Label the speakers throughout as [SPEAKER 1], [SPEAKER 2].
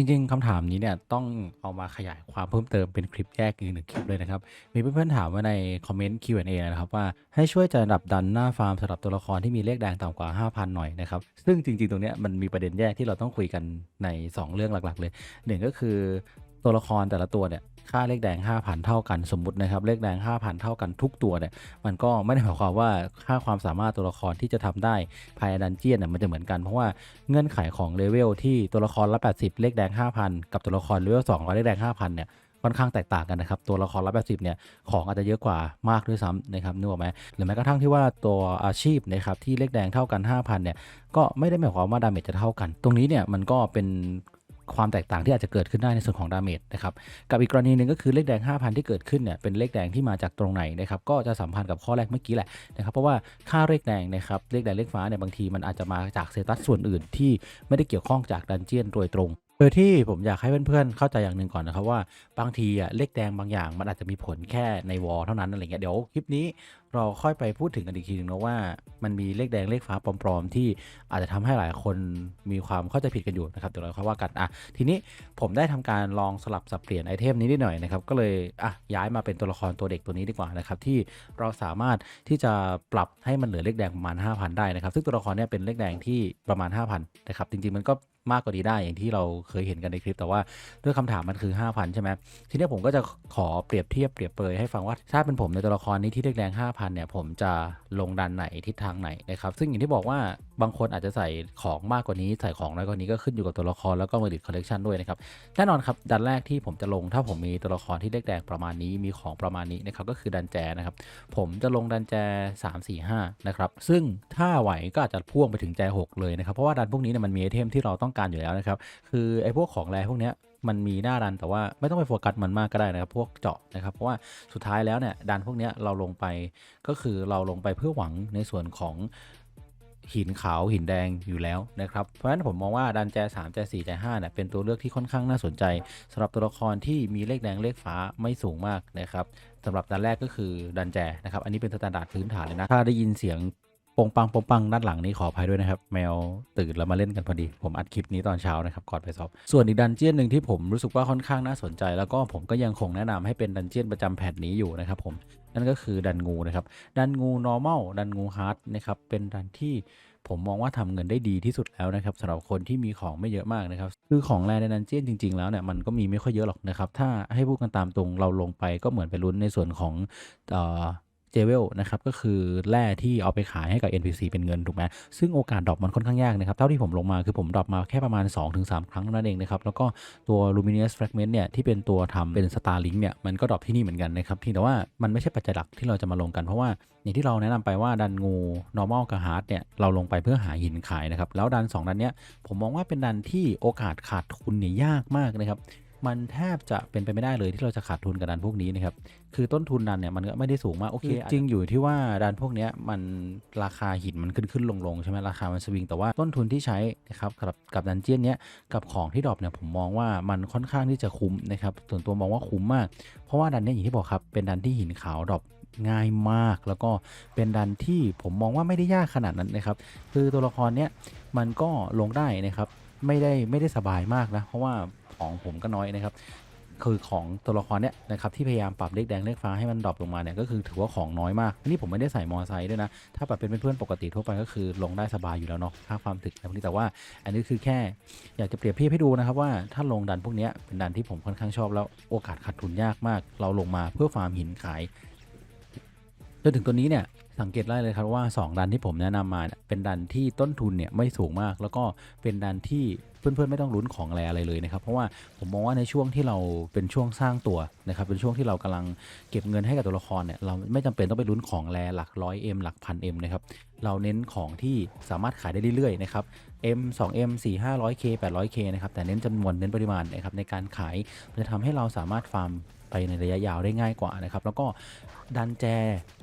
[SPEAKER 1] จริงๆคำถามนี้เนี่ยต้องเอามาขยายความเพิ่มเติมเป็นคลิปแยกอีกหนึ่งคลิปเลยนะครับ มีเพื่อนๆถามมาในคอมเมนต์ Q&A นะครับว่าให้ช่วยจัดอันดับดันหน้าฟาร์มสำหรับตัวละครที่มีเลขแดงต่ำกว่า 5,000 หน่อยนะครับ ซึ่งจริงๆ ตรงเนี้ยมันมีประเด็นแยกที่เราต้องคุยกันใน 2 เรื่องหลักๆ เลยหนึ่งก็คือตัวละครแต่ละตัวเนี่ย ค่าเลขแดง 5,000 เท่ากันสมมุตินะครับเลขแดง 5,000 เท่ากันทุกตัวเนี่ยมันก็ไม่ได้หมายความว่าค่าความสามารถตัวละครที่จะทำได้ภายในดันเจียนเนี่ยมันจะเหมือนกันเพราะว่าเงื่อนไขของเลเวลที่ตัวละครละ 80 เลขแดง 5,000 กับตัวละครเลเวล200เลขแดง 5,000 เนี่ยค่อนข้างแตกต่างกันนะครับตัวละครละ80เนี่ยของอาจจะเยอะกว่ามากด้วยซ้ำนะครับนึกออกไหมหรือแม้กระทั่งที่ว่าตัวอาชีพนะครับที่เลขแดงเท่ากัน 5,000เนี่ยก็ไม่ได้หมายความว่าดาเมจจะเท่ากัน ตรงนี้เนี่ยมันก็เป็น ความแตกต่างที่อาจจะเกิดขึ้นได้ในส่วนของดาเมจนะครับกับอีกกรณีหนึ่งก็คือเลขแดง 5,000 ที่เกิดขึ้นเนี่ยเป็นเลขแดงที่มาจากตรงไหนนะครับก็จะสัมพันธ์กับข้อแรกเมื่อกี้แหละนะครับเพราะว่าค่าเลขแดงนะครับเลขแดงเลขฟ้าเนี่ยบางทีมันอาจจะมาจากเซตัสส่วนอื่นที่ไม่ได้เกี่ยวข้องจากดันเจียนโดยตรง โดยที่ผมอยากให้เพื่อนๆ เข้าใจอย่างหนึ่งก่อนนะครับว่าบางทีอะเลขแดงบางอย่างมันอาจจะมีผลแค่ในวอลเท่านั้นอะไรเงี้ยเดี๋ยวคลิปนี้เราค่อยไปพูดถึงกันอีกทีหนึงนะว่ามันมีเลขแดงเลขฟ้าปลอมๆ ที่อาจจะทำให้หลายคนมีความเข้าใจผิดกันอยู่นะครับเดี๋ยวเราค่อยว่ากันอะทีนี้ผมได้ทำการลองสลับสับเปลี่ยนไอเทมนี้นิดหน่อยนะครับก็เลยอะย้ายมาเป็นตัวละครตัวเด็กตัวนี้ดีกว่านะครับที่เราสามารถที่จะปรับให้มันเหลือเลขแดงประมาณ 5,000 ได้นะครับซึ่งตัวละครเนี่ยเป็นเลขแดงที่ประมาณ 5,000นะครับจริงๆมันก็ มากกว่านี้ได้อย่างที่เราเคยเห็นกันในคลิป แต่ว่าด้วยคำถามมันคือ 5,000 ใช่ไหมทีนี้ผมก็จะขอเปรียบเทียบเปรียบเปรยให้ฟังว่าถ้าเป็นผมในตัวละครนี้ที่เลขแดง5,000 เนี่ย ผมจะลงดันไหนทิศทางไหนนะครับซึ่งอย่างที่บอกว่าบางคนอาจจะใส่ของมากกว่านี้ใส่ของน้อยกว่านี้ก็ขึ้นอยู่กับตัวละครแล้วก็มาดิคอลเลกชันด้วยนะครับแน่นอนครับดันแรกที่ผมจะลงถ้าผมมีตัวละครที่เลขแดงประมาณนี้มีของประมาณนี้นะครับก็คือดันแจนะครับผมจะลงดันแจ 3 4 5นะครับซึ่งถ้าไหวก็อาจจะพ่วงไปถึงแจ 6 เลยนะครับเพราะว่าดันพวกนี้เนี่ยมันมีไอเทมที่เราต้องการอยู่แล้วนะครับ คือไอ้พวกของแรพวกเนี้ยมันมีหน้าดันแต่ว่าไม่ต้องไปโฟกัสมันมากก็ได้นะครับ พวกเจาะนะครับ เพราะว่าสุดท้ายแล้วเนี่ยดันพวกเนี้ยเราลงไปก็คือเราลงไปเพื่อหวังในส่วนของหินขาวหินแดงอยู่แล้วนะครับ เพราะฉะนั้นผมมองว่าดันแจ3แจ4แจ5เนี่ยเป็นตัวเลือกที่ค่อนข้างน่าสนใจสำหรับตัวละครที่มีเลขแดงเลขฟ้าไม่สูงมากนะครับสำหรับดันแรกก็คือดันแจนะครับ อันนี้เป็นสแตนดาร์ดพื้นฐานเลยนะ ถ้าได้ยินเสียง ปงปังปงปังด้านหลังนี้ขออภัยด้วยนะครับ แมวตื่นแล้วมาเล่นกันพอดี ผมอัดคลิปนี้ตอนเช้านะครับก่อนไปสอบส่วนอีกดันเจียนหนึ่งที่ผมรู้สึกว่าค่อนข้างน่าสนใจ แล้วก็ผมก็ยังคงแนะนำให้เป็นดันเจียนประจำแพทนี้อยู่นะครับผมนั่นก็คือดันงูนะครับดันงู normal ดันงู hard นะครับเป็นดันที่ผมมองว่าทำเงินได้ดีที่สุดแล้วนะครับสำหรับคนที่มีของไม่เยอะมากนะครับ คือของแรในดันเจียนจริง ๆ แล้วเนี่ยมันก็มีไม่ค่อยเยอะหรอกนะครับ ถ้าให้พูดกันตามตรงเราลงไปก็เหมือนไปลุ้นในส่วนของ เจเวลนะครับก็คือแร่ที่เอาไปขายให้กับ NPC เป็นเงินถูกไหมซึ่งโอกาสดรอปมันค่อนข้างยากนะครับ เท่าที่ผมลงมาคือผมดรอปมาแค่ประมาณ 2-3 ครั้งเท่านั้นเองนะครับ แล้วก็ตัว Luminous Fragment เนี่ยที่เป็นตัวทำเป็น Starlink เนี่ยมันก็ดรอปที่นี่เหมือนกันนะครับเพียงแต่ว่ามันไม่ใช่ปัจจัยหลักที่เราจะมาลงกันเพราะว่าอย่างที่เราแนะนำไปว่าดันงู normal กับ hard เนี่ยเราลงไปเพื่อหาหินขายนะครับแล้วดัน 2 ดันเนี้ยผมมองว่าเป็นดันที่โอกาสขาดทุนเนี่ยยากมากนะครับ มันแทบจะเป็นไปไม่ได้เลยที่เราจะขาดทุนกับดันพวกนี้นะครับ คือต้นทุนดันเนี่ยมันก็ไม่ได้สูงมาก โอเค จริงอยู่ที่ว่าดันพวกเนี้ยมันราคาหินมันขึ้นขึ้นลงลงใช่ไหมราคามันสวิง แต่ว่าต้นทุนที่ใช้นะครับกับกับดันเจียนเนี้ยกับของที่ดรอปเนี่ยผมมองว่ามันค่อนข้างที่จะคุ้มนะครับ ส่วนตัวมองว่าคุ้มมาก เพราะว่าดันเนี้ยอย่างที่บอกครับเป็นดันที่หินขาวดรอปง่ายมากแล้วก็เป็นดันที่ผมมองว่าไม่ได้ยากขนาดนั้นนะครับ คือตัวละครเนี้ยมันก็ลงได้นะครับไม่ได้ไม่ได้สบายมากนะ เพราะว่า ของผมก็น้อยนะครับ คือของตัวละครเนี้ยนะครับที่พยายามปรับเลขแดงเลขฟ้าให้มันดรอปลงมาเนี่ยก็คือถือว่าของน้อยมากนนี่ผมไม่ได้ใส่มอไซค์ด้วยนะ ถ้าแบบเป็นเพื่อนปกติทั่วไปก็คือลงได้สบายอยู่แล้วเนาะค่าความถึกอะไรพวกนี้แต่ว่า อันนี้คือแค่อยากจะเปรียบเทียบให้ดูนะครับว่าถ้าลงดันพวกเนี้ยเป็นดันที่ผมค่อนข้างชอบแล้วโอกาสขาดทุนยากมาก เราลงมาเพื่อฟาร์มหินขายจนถึงตัวนี้เนี่ย สังเกตได้เลยครับว่า 2 ดันที่ผมแนะนำมาเป็นดันที่ต้นทุนเนี่ยไม่สูงมาก แล้วก็เป็นดันที่เพื่อนๆไม่ต้องลุ้นของอะไรอะไรเลยนะครับ เพราะว่าผมมองว่าในช่วงที่เราเป็นช่วงสร้างตัวนะครับ เป็นช่วงที่เรากำลังเก็บเงินให้กับตัวละครเนี่ยเราไม่จำเป็นต้องไปลุ้นของแรหลักร้อยเอ็มหลักพันเอ็มนะครับเราเน้นของที่สามารถขายได้เรื่อยๆนะครับ M 2 M 4 5 0 0 K 800 K นะครับแต่เน้นจำนวนเน้นปริมาณนะครับในการขายจะทำให้เราสามารถฟาร์ม ไปในระยะยาวได้ง่ายกว่านะครับ แล้วก็ดันแจ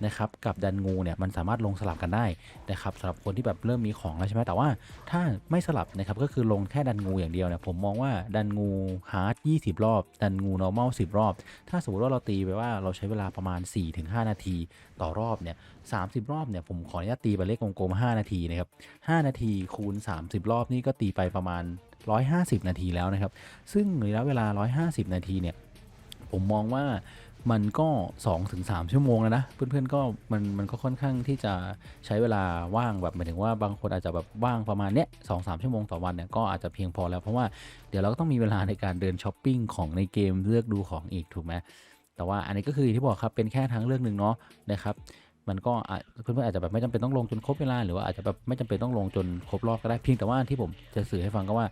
[SPEAKER 1] นะครับกับดันงูเนี่ยมันสามารถลงสลับกันได้นะครับสำหรับคนที่แบบเริ่มมีของแล้วใช่ไหมแต่ว่าถ้าไม่สลับนะครับก็คือลงแค่ดันงูอย่างเดียวเนี่ยผมมองว่าดันงูฮาร์ด20 รอบ ดันงู normal 10 รอบ ถ้าสมมติว่าเราตีไปว่าเราใช้เวลาประมาณ 4-5 นาทีต่อรอบเนี่ย30 รอบเนี่ยผมขออนุญาตตีไปเลขกลมๆ5นาทีนะครับ5นาทีคูณ 30 รอบนี่ก็ตีไปประมาณ 150 นาทีแล้วนะครับ ซึ่งระยะเวลา 150 นาทีเนี่ย ผมมองว่ามันก็2-3ชั่วโมงแล้วนะ เพื่อนๆก็มันมันก็ค่อนข้างที่จะใช้เวลาว่างแบบหมายถึงว่าบางคนอาจจะแบบว่างประมาณเนี้ยสองสามชั่วโมงต่อวันเนี่ยก็อาจจะเพียงพอแล้วเพราะว่าเดี๋ยวเราก็ต้องมีเวลาในการเดินช้อปปิ้งของในเกมเลือกดูของอีกถูกไหมแต่ว่าอันนี้ก็คือที่บอกครับเป็นแค่ทางเลือกหนึ่งเนาะนะครับมันก็อาจเพื่อนๆอาจจะแบบไม่จำเป็นต้องลงจนครบเวลาหรือว่าอาจจะแบบไม่จำเป็นต้องลงจนครบรอบก็ได้เพียงแต่ว่าที่ผมจะสื่อให้ฟังก็ว่า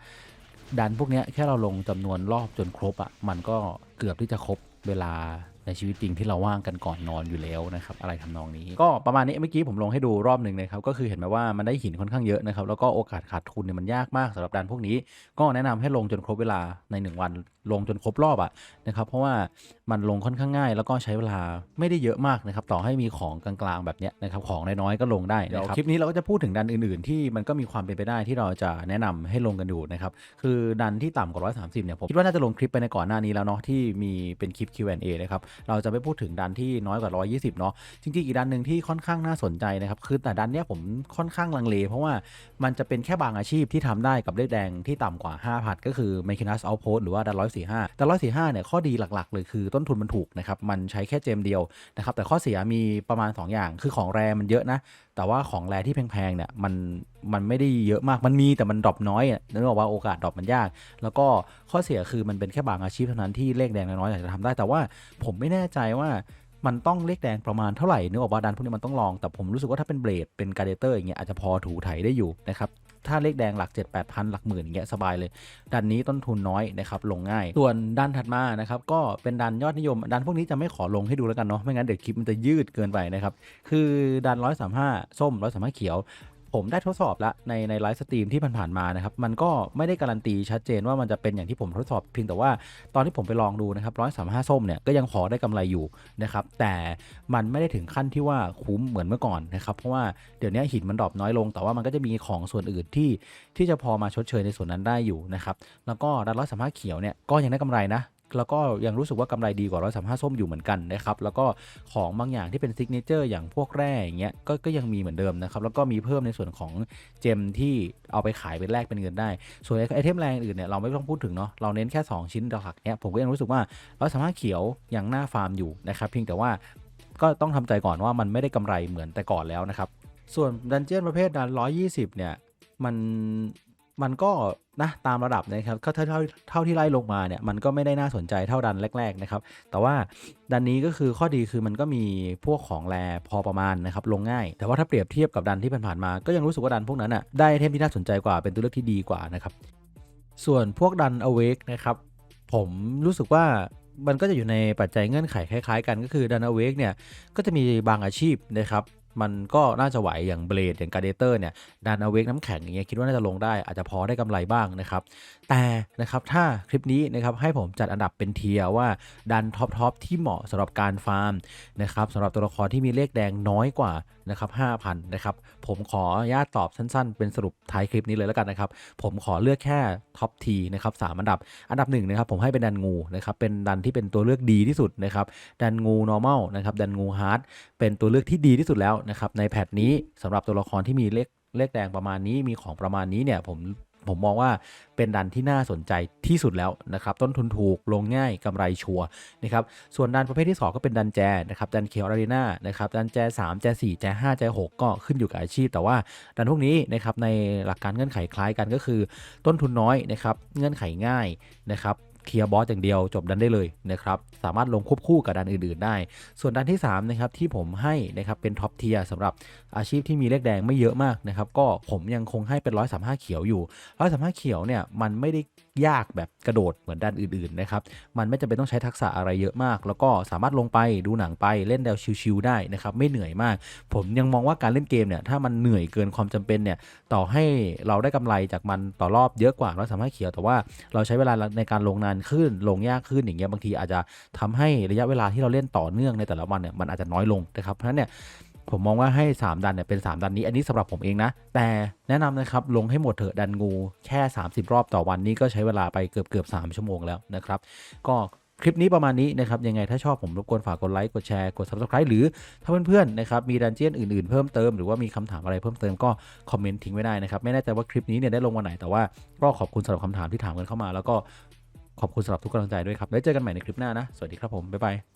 [SPEAKER 1] ดันพวกนี้แค่เราลงจำนวนรอบจนครบอะ่ะมันก็เกือบที่จะครบเวลา ในชีวิตจริงที่เราว่างกันก่อนนอนอยู่แล้วนะครับอะไรทำนองนี้ ก็ประมาณนี้เมื่อกี้ผมลงให้ดูรอบหนึ่งนะครับก็คือเห็นไหมว่ามันได้หินค่อนข้างเยอะนะครับแล้วก็โอกาสขาดทุนเนี่ยมันยากมากสำหรับดันพวกนี้ ก็แนะนำให้ลงจนครบเวลาใน 1 วันลงจนครบรอบอะนะครับเพราะว่ามันลงค่อนข้างง่าย แล้วก็ใช้เวลาไม่ได้เยอะมากนะครับต่อให้มีของกลางๆแบบเนี้ยนะครับของน้อยๆก็ลงได้นะครับคลิปนี้เราก็จะพูดถึงดันอื่นๆ ที่มันก็มีความเป็นไปได้ที่เราจะแนะนำให้ลงกันดูนะครับคือดันที่ต่ำกว่า130เนี่ยผมคิดว่าน่าจะลงคลิปไปในก่อนหน้านี้แล้วเนาะที่มีเป็นคลิป Q&A นะครับเราจะไม่พูดถึงดันที่น้อยกว่า 120 เนาะจริงๆ อีกดันหนึ่งที่ค่อนข้างน่าสนใจนะครับคือแต่ดันเนี้ยผมค่อนข้างลังเล เพราะว่ามันจะเป็นแค่บางอาชีพที่ทำได้กับเลขแดงที่ต่ำกว่า5พันก็คือ m a c h i n u s Outpost หรือว่าดัน145ดัน145เนี่ยข้อดีหลักๆเลยคือต้นทุนมันถูกนะครับมันใช้แค่เจมเดียวนะครับแต่ข้อเสียมีประมาณ 2 อย่างคือของแรมันเยอะนะแต่ว่าของแรที่แพงๆเนี่ยมัน มันไม่ได้เยอะมากมันมีแต่มันดรอปน้อยอะนึกอกว่าโอกาสดรอปมันยาก แล้วก็ข้อเสียคือมันเป็นแค่บางอาชีพเท่านั้นที่เลขแดงน้อยๆอากจะทำได้แต่ว่าผมไม่แน่ใจว่ามันต้องเลขแดงประมาณเท่าไหร่นึกออกว่าดันพวกนี้มันต้องลองแต่ผมรู้สึกว่าถ้าเป็นเบลดเป็นการเดเตอร์อย่างเงี้ยอาจจะพอถูไถได้อยู่นะครับถ้าเลขแดงหลัก 7 8 0 0 0 หลักหมื่นอย่างเงี้ยสบายเลย ดันนี้ต้นทุนน้อยนะครับลงง่าย ส่วนดันถัดมานะครับก็เป็นดันยอดนิยม ดันพวกนี้จะไม่ขอลงให้ดูแล้วกันเนาะไม่งั้นเดี๋ยวคลิปมันจะยืดเกินไปนะครับคือดัน135 ส้ม135เขียว ผมได้ทดสอบแล้วในในไลฟ์สตรีมที่ผ่านๆมานะครับมันก็ไม่ได้การันตีชัดเจนว่ามันจะเป็นอย่างที่ผมทดสอบเพียงแต่ว่าตอนที่ผมไปลองดูนะครับ135ส้มเนี่ยก็ยังพอได้กำไรอยู่นะครับแต่มันไม่ได้ถึงขั้นที่ว่าคุ้มเหมือนเมื่อก่อนนะครับเพราะว่าเดี๋ยวนี้หินมันดรอปน้อยลง แต่ว่ามันก็จะมีของส่วนอื่นที่ที่จะพอมาชดเชยในส่วนนั้นได้อยู่นะครับแล้วก็ดัน135เขียวเนี่ยก็ยังได้กำไรนะ แล้วก็ยังรู้สึกว่ากำไรดีกว่า135ส้มอยู่เหมือนกันนะครับแล้วก็ของบางอย่างที่เป็นซิกเนเจอร์อย่างพวกแร่อย่างเงี้ยก็ก็ยังมีเหมือนเดิมนะครับแล้วก็มีเพิ่มในส่วนของเจมที่เอาไปขายเป็นแลกเป็นเงินได้ ส่วนไอเทมแรงอื่นเนี่ยเราไม่ต้องพูดถึงเนาะเราเน้นแค่ 2 ชิ้นหลักๆเนี้ยผมก็ยังรู้สึกว่า135เขียวยังหน้าฟาร์มอยู่นะครับเพียงแต่ว่าก็ต้องทำใจก่อนว่ามันไม่ได้กำไรเหมือนแต่ก่อนแล้วนะครับส่วนดันเจียนประเภทดัน120 เนี่ยมันมันก็ นะตามระดับนะครับเท่าเท่าเท่าที่ไล่ลงมาเนี่ยมันก็ไม่ได้น่าสนใจเท่าดันแรก ๆ นะครับ แต่ว่าดันนี้ก็คือข้อดีคือมันก็มีพวกของแรพอประมาณนะครับลงง่าย แต่ว่าถ้าเปรียบเทียบกับดันที่ผ่านๆมา ก็ยังรู้สึกว่าดันพวกนั้นอะได้ไอเทมที่น่าสนใจกว่าเป็นตัวเลือกที่ดีกว่านะครับส่วนพวกดัน awake นะครับผมรู้สึกว่ามันก็จะอยู่ในปัจจัยเงื่อนไขคล้ายๆ กันก็คือดัน awake เนี่ยก็จะมีบางอาชีพนะครับ มันก็น่าจะไหวอย่างเบลดอย่างการเดเตอร์เนี่ยดันเอาเวกน้ำแข็งอย่างเงี้ยคิดว่าน่าจะลงได้อาจจะพอได้กำไรบ้างนะครับ แต่นะครับถ้าคลิปนี้นะครับให้ผมจัดอันดับเป็นเทียว่าดันท็อปทอปที่เหมาะสำหรับการฟาร์มนะครับสำหรับตัวละครที่มีเลขแดงน้อยกว่า นะครับ5,000นะครับผมขออนุญาตตอบสั้นๆ เป็นสรุปท้ายคลิปนี้เลยแล้วกันนะครับผมขอเลือกแค่ท็อปทีนะครับสามอันดับอันดับหนึ่งนะครับผมให้เป็นดันงูนะครับเป็นดันที่เป็นตัวเลือกดีที่สุดนะครับดันงู normal นะครับดันงูฮาร์ดเป็นตัวเลือกที่ดีที่สุดแล้วนะครับในแพทนี้สำหรับตัวละครที่มีเลขเลขแดงประมาณนี้มีของประมาณนี้เนี่ยผม ผมมองว่าเป็นดันที่น่าสนใจที่สุดแล้วนะครับต้นทุนถูกลงง่ายกำไรชัวร์นะครับส่วนดันประเภทที่ 2 ก็เป็นดันแจนะครับดันเคียวอารีนานะครับดันแจ 3 แจ 4 แจ 5 แจ 6 ก็ขึ้นอยู่กับอาชีพ แต่ว่าดันพวกนี้นะครับในหลักการเงื่อนไขคล้ายกันก็คือ ต้นทุนน้อยนะครับเงื่อนไขง่ายนะครับ เคลียร์บอสอย่างเดียวจบดันได้เลยนะครับสามารถลงควบคู่กับดันอื่นๆได้ ส่วนดันที่3นะครับที่ผมให้นะครับเป็นท็อปเทียร์สำหรับอาชีพที่มีเลขแดงไม่เยอะมากนะครับก็ผมยังคงให้เป็น135เขียวอยู่135เขียวเนี่ยมันไม่ได้ยากแบบกระโดดเหมือนด้านอื่นๆนะครับ มันไม่จำเป็นต้องใช้ทักษะอะไรเยอะมาก แล้วก็สามารถลงไปดูหนังไปเล่นแนวชิวๆได้นะครับไม่เหนื่อยมาก ผมยังมองว่าการเล่นเกมเนี่ยถ้ามันเหนื่อยเกินความจำเป็นเนี่ยต่อให้เราได้กำไรจากมันต่อรอบเยอะกว่า135เขียวแต่ว่าเราใช้เวลาในการลงนานานขึ้นลงยากขึ้นอย่างเงี้ยบางทีอาจจะทำให้ระยะเวลาที่เราเล่นต่อเนื่องในแต่ละวันเนี่ยมันอาจจะน้อยลงนะครับเพราะฉะนั้นเนี่ยผมมองว่าให้ 3 ดันเนี่ยเป็น 3 ดันนี้ อันนี้สำหรับผมเองนะ แต่แนะนำนะครับ ลงให้หมดเถอะดันงูแค่ 30 รอบต่อวันนี้ก็ใช้เวลาไปเกือบเกือบ3ชั่วโมงแล้วนะครับ ก็คลิปนี้ประมาณนี้นะครับ ยังไงถ้าชอบผมรบกวนฝากกดไลค์ กดแชร์ กด subscribe หรือถ้าเพื่อนๆนะครับมีดันเจียนอื่นๆเพิ่มเติมหรือว่ามีคำถามอะไรเพิ่มเติมก็คอมเมนต์ทิ้งไว้ได้นะครับ ไม่แน่ใจว่าคลิปนี้เนี่ยได้ลงวันไหนแต่ว่าก็ขอบคุณสำหรับคำถามที่ถามกันเข้ามา แล้วก็ ขอบคุณสำหรับทุกกำลังใจด้วยครับ แล้วเจอกันใหม่ในคลิปหน้านะ สวัสดีครับผม บ๊ายบาย